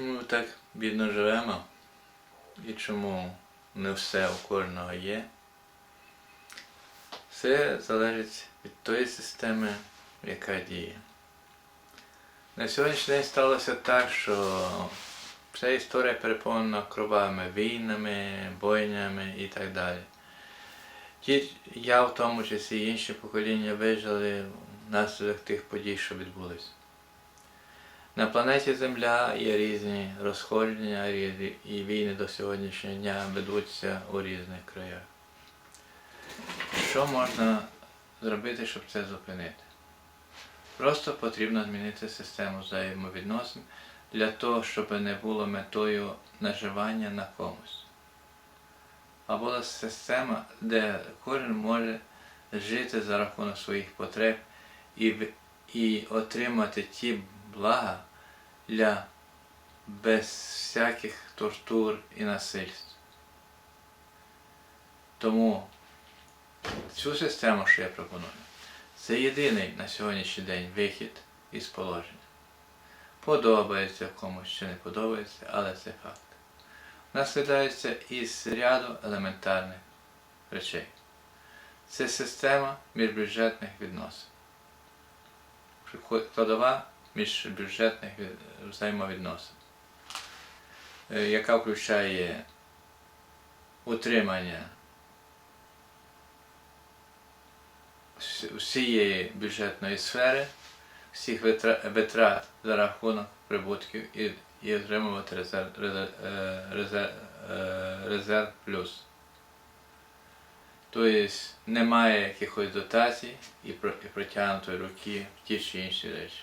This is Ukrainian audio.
Чому ми так бідно живемо? І чому не все у кожного є? Все залежить від тої системи, яка діє. На сьогоднішній день сталося так, що вся історія переповнена кровавими війнами, бойнями і так далі. Ті, я в тому числі інші покоління вижили внаслідок тих подій, що відбулися. На планеті Земля є різні розходження і війни до сьогоднішнього дня ведуться у різних краях. Що можна зробити, щоб це зупинити? Просто потрібно змінити систему взаємовідносин для того, щоб не було метою наживання на комусь. А була система, де кожен може жити за рахунок своїх потреб і, і отримати ті блага для без всяких тортур і насильств. Тому цю систему, що я пропоную, це єдиний на сьогоднішній день вихід із положення. Подобається комусь чи не подобається, але це факт. Нас із ряду елементарних речей. Це система міжбюджетних відносин. Складова міжбюджетних від- взаємовідносин, е, яка включає утримання всієї бюджетної сфери, всіх витрат за рахунок прибутків і, і отримувати резерв, резерв, е, резерв, е, резерв плюс. Тобто немає якихось дотацій і протягнутої руки в ті чи інші речі.